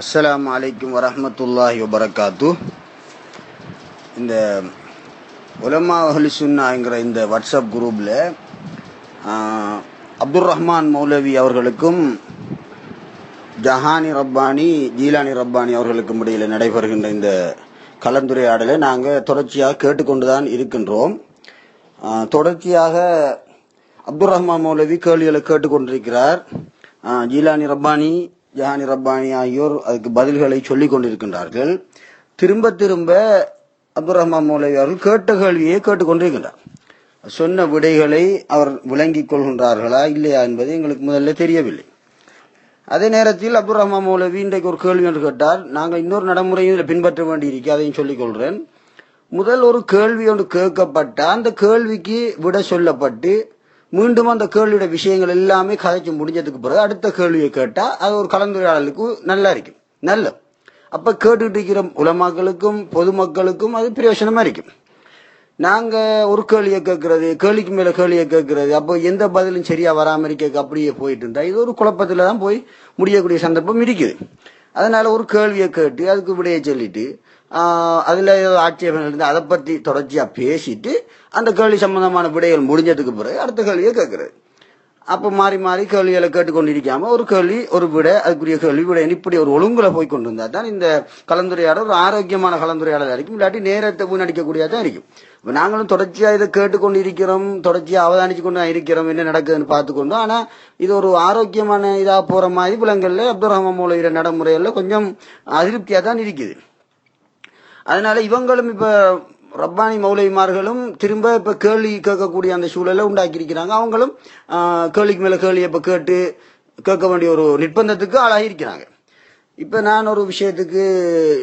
அஸ்லாம் அலைக்கும் வரமத்துல்லாஹி வபரகாத்து. இந்த உலமா ஹலிசுன்னாங்கிற இந்த வாட்ஸ்அப் குரூப்பில் அப்துல் ரஹ்மான் மௌலவி அவர்களுக்கும் ஜஹானி ரப்பானி ஜீலானி ரப்பானி அவர்களுக்கும் இடையில் நடைபெறுகின்ற இந்த கலந்துரையாடலை நாங்கள் தொடர்ச்சியாக கேட்டுக்கொண்டு தான் இருக்கின்றோம் தொடர்ச்சியாக அப்துல் ரஹ்மான் மௌலவி கேள்விகளை கேட்டுக்கொண்டிருக்கிறார். ஜீலானி ரப்பானி ஜஹானி ரப்பானி ஆகியோர் அதுக்கு பதில்களை சொல்லிக் கொண்டிருக்கின்றார்கள். திரும்ப திரும்ப அப்துல் ரஹ்மான் மௌலவி அவர்கள் கேட்ட கேள்வியை கேட்டுக்கொண்டிருக்கின்றார் சொன்ன விடைகளை அவர் விளங்கிக் கொள்கின்றார்களா இல்லையா என்பது எங்களுக்கு முதல்ல தெரியவில்லை. அதே நேரத்தில் அப்துல் ரஹ்மான் மௌலவி இன்றைக்கு ஒரு கேள்வி என்று கேட்டார். நாங்கள் இன்னொரு நடைமுறையும் இதில் பின்பற்ற வேண்டியிருக்கு அதையும் சொல்லிக் கொள்கிறேன். முதல் ஒரு கேள்வி ஒன்று கேட்கப்பட்ட அந்த கேள்விக்கு விட சொல்லப்பட்டு மீண்டும் அந்த கேள்வியோட விஷயங்கள் எல்லாமே கதைச்சு முடிஞ்சதுக்கு பிறகு அடுத்த கேள்வியை கேட்டா அது ஒரு கலந்துரையாடலுக்கு நல்லா இருக்கும். நல்ல அப்ப கேட்டுட்டு இருக்கிற உலமாக்களுக்கும் பொதுமக்களுக்கும் அது பிரயோஜனமா இருக்கும். நாங்க ஒரு கேள்வியை கேட்கறது கேள்விக்கு மேல கேள்வியை கேட்கறது அப்போ எந்த பதிலும் சரியா வராம இருக்க அப்படியே போயிட்டு இருந்தா இது ஒரு குழப்பத்துல தான் போய் முடியக்கூடிய சந்தர்ப்பம் இருக்குது. அதனால ஒரு கேள்வியை கேட்டு அதுக்கு விடைய சொல்லிட்டு அதில் ஏதோ ஆட்சேபம் இருந்து அதை பற்றி தொடர்ச்சியாக பேசிட்டு அந்த கேள்வி சம்பந்தமான விடைகள் முடிஞ்சதுக்கு பிறகு அடுத்த கேள்வியை கேட்குறது அப்போ மாறி மாறி கேள்விகளை கேட்டுக்கொண்டிருக்காம ஒரு கேள்வி ஒரு விடை அதுக்குரிய கேள்வி விட இப்படி ஒரு ஒழுங்குல போய் கொண்டு வந்தால் தான் இந்த கலந்துரையாடல் ஒரு ஆரோக்கியமான கலந்துரையாடல் இருக்கும் இல்லாட்டி நேரத்தை வீணடிக்கக்கூடியதா தான் இருக்கும். இப்போ நாங்களும் தொடர்ச்சியாக இதை கேட்டுக்கொண்டு இருக்கிறோம் தொடர்ச்சியாக அவதானிச்சு கொண்டு தான் இருக்கிறோம் என்ன நடக்குதுன்னு பார்த்துக்கொண்டோம். ஆனால் இது ஒரு ஆரோக்கியமான இதாக போகிற மாதிரி புலங்கள்ல அப்துல் ரஹ்மான் மௌலவியோட நடைமுறைகள்ல கொஞ்சம் அதிருப்தியாக தான் இருக்குது. அதனால இவங்களும் இப்ப ரப்பானி மௌலவிமார்களும் திரும்ப இப்ப கேள்வி கேட்கக்கூடிய அந்த சூழலை உண்டாக்கி இருக்கிறாங்க அவங்களும் கேள்விக்கு மேல கேள்வி இப்ப கேட்டு கேட்க வேண்டிய ஒரு நிர்பந்தத்துக்கு ஆளாகி இருக்கிறாங்க இப்ப நான் ஒரு விஷயத்துக்கு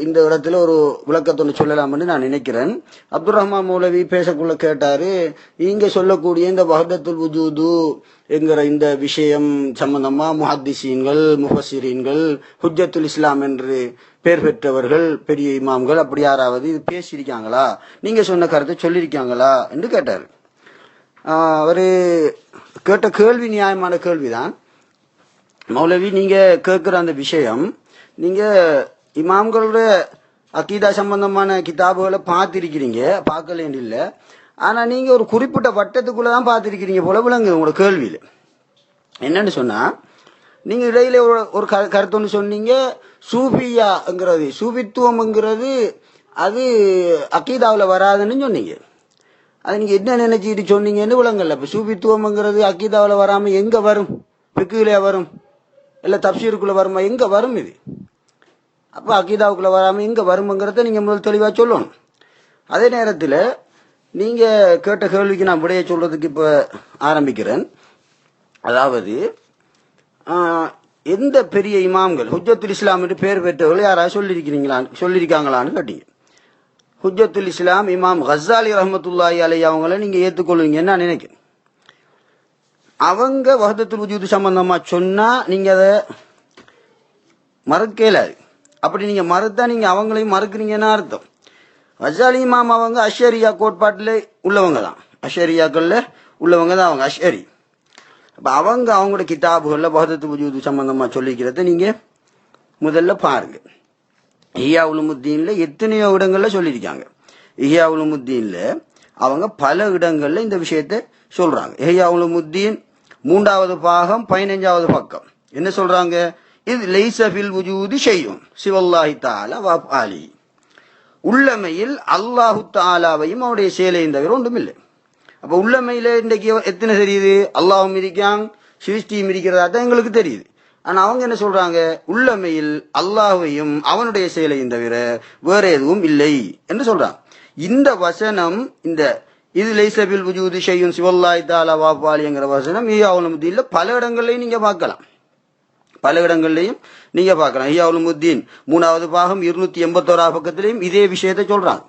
இந்த இடத்துல ஒரு விளக்கத்தொன்று சொல்லலாம்னு நான் நினைக்கிறேன். அப்துல் ரஹ்மான் மௌலவி பேசக்குள்ள கேட்டாரு இங்க சொல்லக்கூடிய இந்த வஹதத்துல் உஜூது என்கிற இந்த விஷயம் சம்பந்தமா முஹத்திசீன்கள் முஃபசிரீன்கள் ஹுஜத்துல் இஸ்லாம் என்று பேர் பெற்றவர்கள் பெரிய இமாம்கள் அப்படி யாராவது இது பேசியிருக்காங்களா? நீங்க சொன்ன கருத்தை சொல்லியிருக்காங்களா? என்று கேட்டார். அவரு கேட்ட கேள்வி நியாயமான கேள்விதான். மௌலவி நீங்க கேட்கிற அந்த விஷயம் நீங்க இமாம்களுடைய அக்கீதா சம்பந்தமான கிதாபுகளை பார்த்திருக்கிறீங்க. பார்க்கலேன்னு இல்ல. ஆனா நீங்க ஒரு குறிப்பிட்ட வட்டத்துக்குள்ள தான் பார்த்திருக்கிறீங்க போல விளங்கு உங்களோட கேள்வியில. என்னன்னு சொன்னா நீங்க இடையில ஒரு ஒரு க- கருத்து ஒன்று சொன்னீங்க. சூஃபியாங்கிறது சூஃபித்துவம்ங்கிறது அது அக்கீதாவுல வராதுன்னு சொன்னீங்க. அது நீங்க என்ன நினைச்சிட்டு சொன்னீங்கன்னு விளங்கல. இப்போ சூஃபித்துவம்ங்கிறது அக்கீதாவுல வராம எங்க வரும்? பிக்குல வரும். இல்லை தப்சீருக்குள்ள வருமா? எங்க வரும் இது? அப்போ அக்கீதாவுக்குள்ள வராமல் இங்கே வருமுங்கிறத நீங்கள் முதல் தெளிவாக சொல்லணும். அதே நேரத்தில் நீங்கள் கேட்ட கேள்விக்கு நான் விடையை சொல்றதுக்கு இப்போ ஆரம்பிக்கிறேன். அதாவது எந்த பெரிய இமாம்கள் ஹுஜத்துல் இஸ்லாம் என்று பேர் பெற்றவர்கள் யாராவது சொல்லியிருக்கிறீங்களா சொல்லியிருக்காங்களான்னு கேட்டீங்க. ஹுஜத்துல் இஸ்லாம் இமாம் ஹசாலி ரஹமத்துல்லாஹி அலை அவங்கள நீங்கள் ஏத்துக்கொள்வீங்கன்னு நான் நினைக்கிறேன். அவங்க வஹதத்துல் வஜூது சம்பந்தமாக சொன்னால் நீங்கள் அதை மறக்கலாது அப்படி நீங்க மறுத்தா நீங்க அவங்களையும் மறுக்கிறீங்கன்னு அர்த்தம். கசாலி இமாம் அவங்க அஷரியா கோட்பாட்டில் உள்ளவங்க தான். அஷரியாக்கள்ல உள்ளவங்க தான் அவங்க அஷரி அப்ப அவங்க அவங்களோட கிதாபுகள்ல வஹதத்து வஜூது சம்பந்தமா சொல்லிக்கிறத நீங்க முதல்ல பாருங்க. இஹ்யா உலுமுத்தீன்ல எத்தனையோ இடங்கள்ல சொல்லியிருக்காங்க. இஹ்யா உலுமுத்தீன்ல அவங்க பல இடங்கள்ல இந்த விஷயத்தை சொல்றாங்க. இஹ்யா உலுமுத்தீன் மூன்றாவது பாகம் பதினஞ்சாவது பக்கம். என்ன சொல்றாங்க? இது லைசஃபில் உஜூதி செய்யும் சிவல்லாஹி தாலா வாலி உள்ளமையில் அல்லாஹு தாலாவையும் அவருடைய செயலையும் தவிர ஒன்றும் இல்லை. அப்ப உள்ளமையில இன்றைக்கு எத்தனை தெரியுது? அல்லாஹும் இருக்கான் சிருஷ்டியும் இருக்கிறதா? தான் எங்களுக்கு தெரியுது. ஆனா அவங்க என்ன சொல்றாங்க? உள்ளமையில் அல்லாஹையும் அவனுடைய செயலையும் தவிர வேற எதுவும் இல்லை என்று சொல்றான் இந்த வசனம் இந்த இது லைசபில் உஜூதி செய்யும் சிவல்லாய் தாலா வாபாலிங்கிற வசனம் ஈயாவுலமுதீன்ல பல இடங்கள்லயும் நீங்க பார்க்கலாம். பல இடங்கள்லையும் நீங்க பார்க்கலாம். ஐயாவுல் மூணாவது பாகம் இருநூத்தி எண்பத்தோரா பக்கத்திலையும் இதே விஷயத்தை சொல்றாங்க.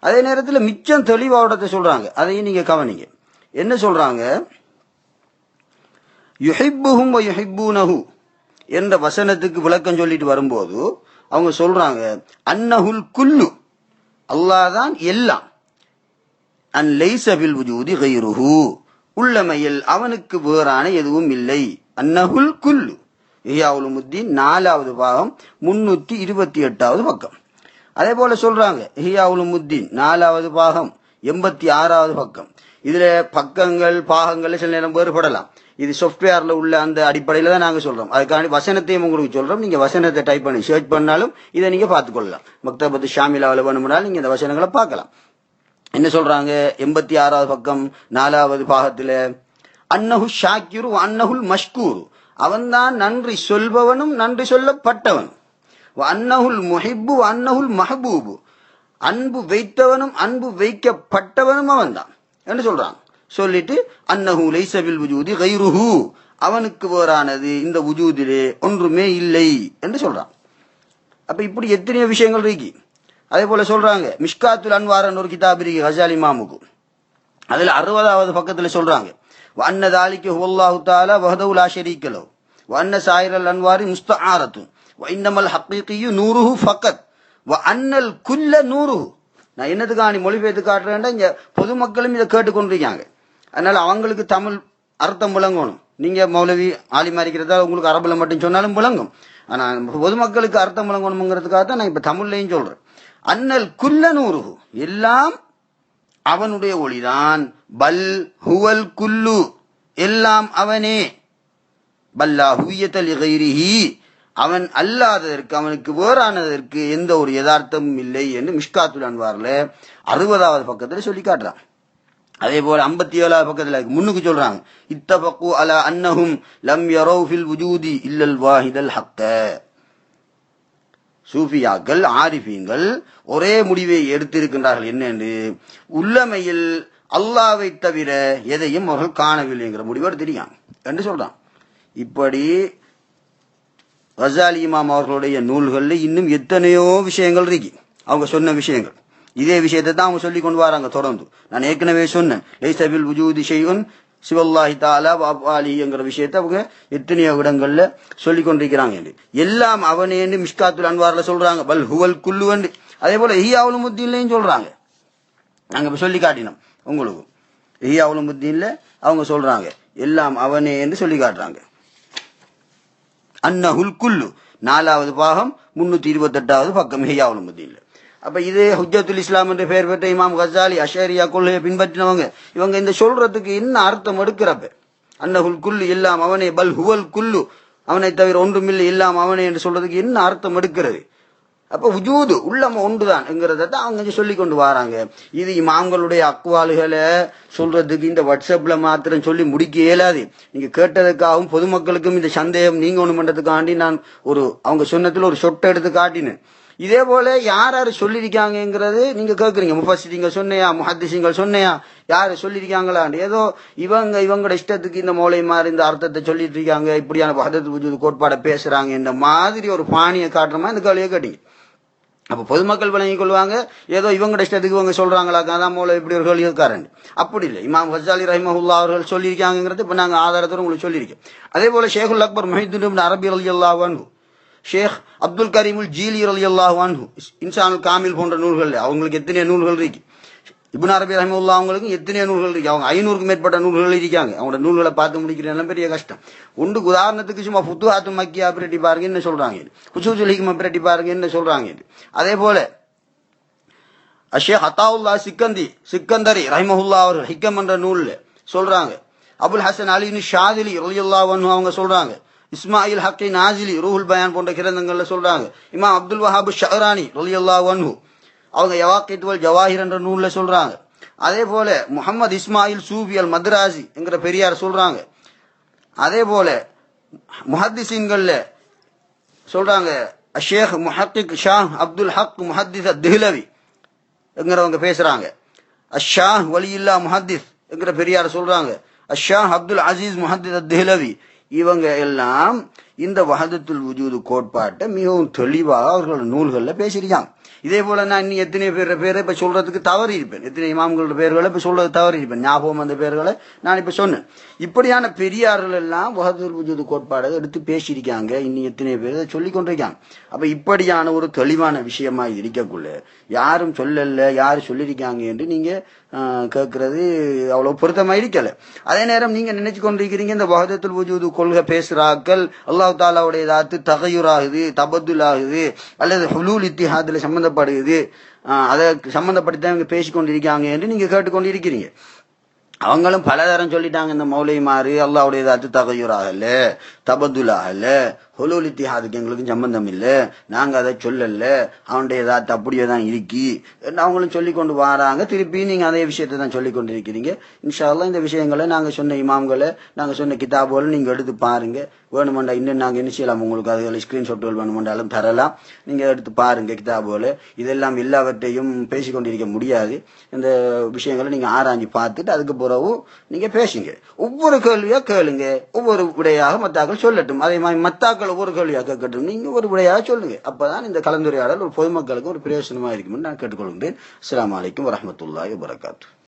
அதே நேரத்தில் மிச்சம் தெளிவாவடத்தை சொல்றாங்க. அதையும் நீங்க கவனிங்க. என்ன சொல்றாங்க? யுஹிப்புஹும் யுஹிப்பூனஹு என்ற வசனத்துக்கு விளக்கம் சொல்லிட்டு வரும்போது அவங்க சொல்றாங்க அன்னஹுல் குல்லு அல்லாஹ் தான் எல்லாம். அன் லைசபில் வஜூதி கைருஹு. உள்ளமையில் அவனுக்கு வேறான எதுவும் இல்லை. அன்னஹுல் குல்லு. இஹியாவுலுமுத்தீன் நாலாவது பாகம் முன்னூத்தி இருபத்தி எட்டாவது பக்கம். அதே போல சொல்றாங்க இஹியாவுலுமுத்தீன் நாலாவது பாகம் எண்பத்தி ஆறாவது பக்கம். இதுல பக்கங்கள் பாகங்கள் சில நேரம் வேறுபடலாம். இது சாஃப்ட்வேர்ல உள்ள அந்த அடிப்படையில தான் நாங்க சொல்றோம். அதுக்காண்டி வசனத்தையும் உங்களுக்கு சொல்றோம். நீங்க வசனத்தை டைப் பண்ணி சர்ச் பண்ணாலும் இதை நீங்க பார்த்துக்கொள்ளலாம். மக்தபத்து ஷாமிலாவில் வேணும்னாலும் நீங்க இந்த வசனங்களை பார்க்கலாம். என்ன சொல்றாங்க? எண்பத்தி ஆறாவது பக்கம் நாலாவது பாகத்துல அன்னஹு ஷாக்கிரு அன்னஹுல் மஷ்கூர். அவன்தான் நன்றி சொல்பவனும் நன்றி சொல்லப்பட்டவன். அன்னஹுல் முஹிப்பு அன்னஹுல் மஹபூபு. அன்பு வைத்தவனும் அன்பு வைக்கப்பட்டவனும் அவன்தான். என்று சொல்றான். சொல்லிட்டு அன்னஹு லைசபில் உஜூதி கைருஹு. அவனுக்கு வேறானது இந்த உஜூதிலே ஒன்றுமே இல்லை என்று சொல்றான். அப்ப இப்படி எத்தனையோ விஷயங்கள் இருக்கு. அதே போல சொல்றாங்க மிஷ்காத்துல் அன்வாரன் ஒரு கிதாப் இருக்கு ஹசாலி மாமுக்கு அதுல அறுபதாவது பக்கத்துல சொல்றாங்க. வண்ண தாலிக்கு هو الله تعالى وحده لا شريك له. சாயிரல் அன்வாரி الأنوار مستعارة. وإنما الحقيقي ஃபக்கத் வ அன்னல் குல்ல نوره. நான் என்னதுக்காக நீ மொழிபெயர்த்து காட்டுறேன்டா இங்கே பொதுமக்களும் இதை கேட்டுக்கொண்டிருக்காங்க. அதனால அவங்களுக்கு தமிழ் அர்த்தம் விளங்கணும். நீங்க மௌலவி ஆலி மாறிக்கிறதா உங்களுக்கு அரபுல மட்டும் சொன்னாலும் விளங்கும். ஆனால் பொதுமக்களுக்கு அர்த்தம் விளங்கணுங்கிறதுக்காக தான் நான் இப்ப தமிழ்லையும் சொல்றேன். அன்னல் குல்ல நூருஹு எல்லாம் அவனுடைய ஒளிதான். பல் ஹுவல் குல்லு எல்லாம் அவனே. பல்லா ஹுவியத்தல் கைரிஹி அவன் அல்லாததற்கு அவனுக்கு வேறானதற்கு எந்த ஒரு யதார்த்தமும் இல்லை என்று மிஷ்காத்துல் அன்வார்ல அறுபதாவது பக்கத்துல சொல்லி காட்டுறான். அதே போல ஐம்பத்தி ஏழாவது பக்கத்துல முன்னுக்கு சொல்றாங்க. இத்தபக்கு அலா அன்னஹும் லம் யரோஃபில் உஜூதி இல்லல் வாஹிதல் ஹக்க. சூஃபியாக்கள் ஆரிஃபீன்கள் ஒரே முடிவை எடுத்திருக்கின்றார்கள். என்னென்று? உள்ளமையில் அல்லாவை தவிர எதையும் அவர்கள் காணவில்லைங்கிற முடிவோடு தெரியும் என்று சொல்றான். இப்படி ரசாலி இமாம் அவர்களுடைய நூல்களில் இன்னும் எத்தனையோ விஷயங்கள் இருக்கு. அவங்க சொன்ன விஷயங்கள். இதே விஷயத்தை தான் அவங்க சொல்லி கொண்டு வராங்க தொடர்ந்து. நான் ஏற்கனவே சொன்னேன். லைசபில் உஜூதி ஷையுன் சிவல்லாஹி தாலா வாபாலிங்கிற விஷயத்தை அவங்க எத்தனையோ இடங்கள்ல சொல்லி கொண்டிருக்கிறாங்க என்று. எல்லாம் அவனேன்னு மிஷ்காத்துல் அன்வார்ல சொல்றாங்க. பல் ஹுவல் குல்லுவண்டு அதே போல ஹியாவுல் முத்தின்லையும் சொல்றாங்க. நாங்க இப்ப சொல்லி காட்டினோம். உங்களுக்கு. ஹியாவுல் முத்தின்ல அவங்க சொல்றாங்க. எல்லாம் அவனே என்று சொல்லி காட்டுறாங்க. அன்னஹுல் குல்லு. நாலாவது பாகம் முன்னூத்தி இருபத்தெட்டாவது பக்கம். ஹியாவுல் உலமுத்தீன்ல அப்ப இது ஹுஜத்துல் இஸ்லாம் என்ற பெயர் பெற்ற இமாம் கசாலி அஷரியா கொள்கையை பின்பற்றினவங்க இவங்க இந்த சொல்றதுக்கு என்ன அர்த்தம் எடுக்கிறப்ப? அன்னஹுல் குல்லு எல்லாம் அவனே பல் ஹுவல் குல்லு. அவனை தவிர ஒன்றுமில்லை எல்லாம் அவனே என்று சொல்றதுக்கு என்ன அர்த்தம் எடுக்கிறது? அப்ப உஜூது உள்ளம ஒன்றுதான் என்கிறத தான் அவங்க சொல்லி கொண்டு வராங்க. இது இமாம்களுடைய அக்குவாலுகளை சொல்றதுக்கு இந்த வாட்ஸ்அப்ல மாத்திரம் சொல்லி முடிக்க இயலாது நீங்க கேட்டதுக்காகவும் பொதுமக்களுக்கும் இந்த சந்தேகம் நீங்க ஒண்ணு பண்றதுக்காண்டி நான் ஒரு அவங்க சொன்னத்தில் ஒரு சொட்டை எடுத்து காட்டினேன். இதே போல யார் யாரு சொல்லியிருக்காங்கிறது நீங்க கேக்குறீங்க. முஃபசிங்க சொன்னையா முஹத்திசிங்கள் சொன்னையா யாரு சொல்லியிருக்காங்களான்னு ஏதோ இவங்க இவங்களோட இஷ்டத்துக்கு இந்த மூளை மாதிரி இந்த அர்த்தத்தை சொல்லிட்டு இருக்காங்க. இப்படியான பகதத்து புஜூது கோட்பாடை பேசுறாங்க. இந்த மாதிரி ஒரு பாணியை காட்டுற மாதிரி இந்த கேள்வியை கேட்டீங்க. அப்போ பொதுமக்கள் விளங்கிக் கொள்வாங்க. ஏதோ இவங்க இஷ்டத்துக்கு இவங்க சொல்கிறாங்களாக்கா தான் மூலம் இப்படி ஒரு கேள்வி அப்படி இல்லை. இமாம் ஹசாலி ரஹிமஹுல்லா அவர்கள் சொல்லியிருக்காங்கிறது இப்போ நாங்கள் ஆதாரத்தோட உங்களுக்கு சொல்லியிருக்கோம். அதே போல ஷேகுல் அக்பர் மஹிதுன் அரபி அலி அல்லாஹ் ஷேக் அப்துல் கரீமுல் ஜீலி அலி அல்லாஹ் இன்சானுல் காமில் போன்ற நூல்கள் அவங்களுக்கு எத்தனை நூல்கள் இருக்கு. இப்னு அரபி ரஹிமுல்லா அவங்களுக்கு எத்தனை நூல்கள் இருக்கு. அவங்க ஐநூறுக்கும் மேற்பட்ட நூல்கள் இருக்காங்க அவங்களோட நூல்களை பார்த்து முடிக்கிறதெல்லாம் பெரிய கஷ்டம். உண்டு உதாரணத்துக்கு சும்மா புத்துஹாத்து மக்கியா பிரட்டி பாருங்க என்ன சொல்றாங்க குசூசுல் ஹிக்மா பிரட்டி பாருங்க என்ன சொல்றாங்க அதே போல அஷே ஹத்தாவுல்லா சிக்கந்தி சிக்கந்தரி ரஹிமஹுல்லா அவர்கள் ஹிக்கம் என்ற நூலில் சொல்றாங்க. அபுல் ஹசன் அலின் ஷாதிலி ரலியல்லா அவங்க சொல்றாங்க. இஸ்மாயில் ஹக்கி நாசிலி ரூஹுல் பயான் போன்ற கிரந்தங்கள்ல சொல்றாங்க. இமாம் அப்துல் வஹாபு ஷஹரானி ரலியல்லா வன்ஹூ அவங்க யவாக்கித்துவல் ஜவாஹிர் என்ற நூலில் சொல்கிறாங்க அதே போல முகமது இஸ்மாயில் சூபியல் மத்ராசி என்கிற பெரியார் சொல்கிறாங்க அதே போல முஹத்திசீன்கள்ல சொல்கிறாங்க ஷேக் முஹத்திக் ஷா அப்துல் ஹக் முஹத்திஸ் திஹ்லவி என்கிறவங்க பேசுகிறாங்க அஷா வலியுல்லா முஹத்திஸ் என்கிற பெரியார் சொல்கிறாங்க அஷா அப்துல் அசீஸ் முஹத்திஸ் திஹ்லவி இவங்க எல்லாம் இந்த வகதத்துல் வஜூது கோட்பாட்டை மிகவும் தெளிவாக அவர்களோட நூல்களில் பேசியிருக்காங்க. இதே போல நான் இன்னும் எத்தனை பேர் பேரை இப்போ சொல்றதுக்கு தவறி இருப்பேன். எத்தனை இமாம்களோட பேர்களை இப்போ சொல்றது தவறி இருப்பேன். ஞாபகம் அந்த பேர்களை நான் இப்போ சொன்னேன். இப்படியான பெரியார்கள் எல்லாம் வகதத்துல் புஜூது கோட்பாடை எடுத்து பேசியிருக்காங்க. இன்னும் எத்தனை பேர் இதை சொல்லி கொண்டிருக்காங்க. அப்போ இப்படியான ஒரு தெளிவான விஷயமா இருக்கக்குள்ள யாரும் சொல்லல யார் சொல்லியிருக்காங்க என்று நீங்கள் கேட்கறது அவ்வளோ பொருத்தமாக இருக்கலை. அதே நேரம் நீங்கள் நினைச்சு கொண்டிருக்கிறீங்க இந்த வகதத்துல் வஜூது கொள்கை பேசுகிறாக்கள் அல்லாஹ் தாலாவுடைய தாத்து ஆகுது தபத்துல் ஆகுது அல்லது ஹுலூல் இத்திஹாதுல சம்பந்தப்படுது. அதை சம்மந்தப்பட்டு தான் இவங்க பேசி என்று நீங்க கேட்டுக்கொண்டிருக்கிறீங்க. அவங்களும் பலதரம் சொல்லிட்டாங்க இந்த மௌலிமாறு அல்லாவுடைய தாத்து தகையுறாகல தபத்துலாகல ஹொலூல் இத்திஹாதுக்கு எங்களுக்கு சம்பந்தம் இல்லை நாங்கள் அதை சொல்லல. அவனுடைய ஏதாவது அப்படியே தான் இருக்கி. அவங்களும் சொல்லி கொண்டு வராங்க. திருப்பி நீங்கள் அதே விஷயத்தை தான் சொல்லி கொண்டு இருக்கிறீங்க இன்ஷால்லாம் இந்த விஷயங்களை நாங்கள் சொன்ன இமாம்களை நாங்கள் சொன்ன கிதாபுகளை நீங்கள் எடுத்து பாருங்க. வேணுமெண்டா இன்னும் நாங்கள் என்ன செய்யலாம்? உங்களுக்கு அதுகளை ஸ்கிரீன்ஷாட்டுகள் வேணுமெண்டாலும் தரலாம். நீங்கள் எடுத்து பாருங்க கிதாபுகளை. இதெல்லாம் எல்லாவற்றையும் பேசி கொண்டிருக்க முடியாது. இந்த விஷயங்களை நீங்கள் ஆராய்ஞ்சு பார்த்துட்டு அதுக்கு பிறகு நீங்கள் பேசுங்க. ஒவ்வொரு கேள்வியாக கேளுங்க. ஒவ்வொரு விடையாக மத்தாக்கள் சொல்லட்டும். அதே மாதிரி மத்தாக்கள் ஒரு கேள்வியாக கேட்கட்டும். நீங்க ஒரு விடையாக சொல்லுங்க. அப்பதான் இந்த கலந்துரையாடல் ஒரு பொதுமக்களுக்கு ஒரு பிரயோசனமா இருக்கும்னு நான் கேட்டுக்கொள்கிறேன் அஸ்லாம் வலைக்கம் வரமத்துல்லாய் வரகாத்து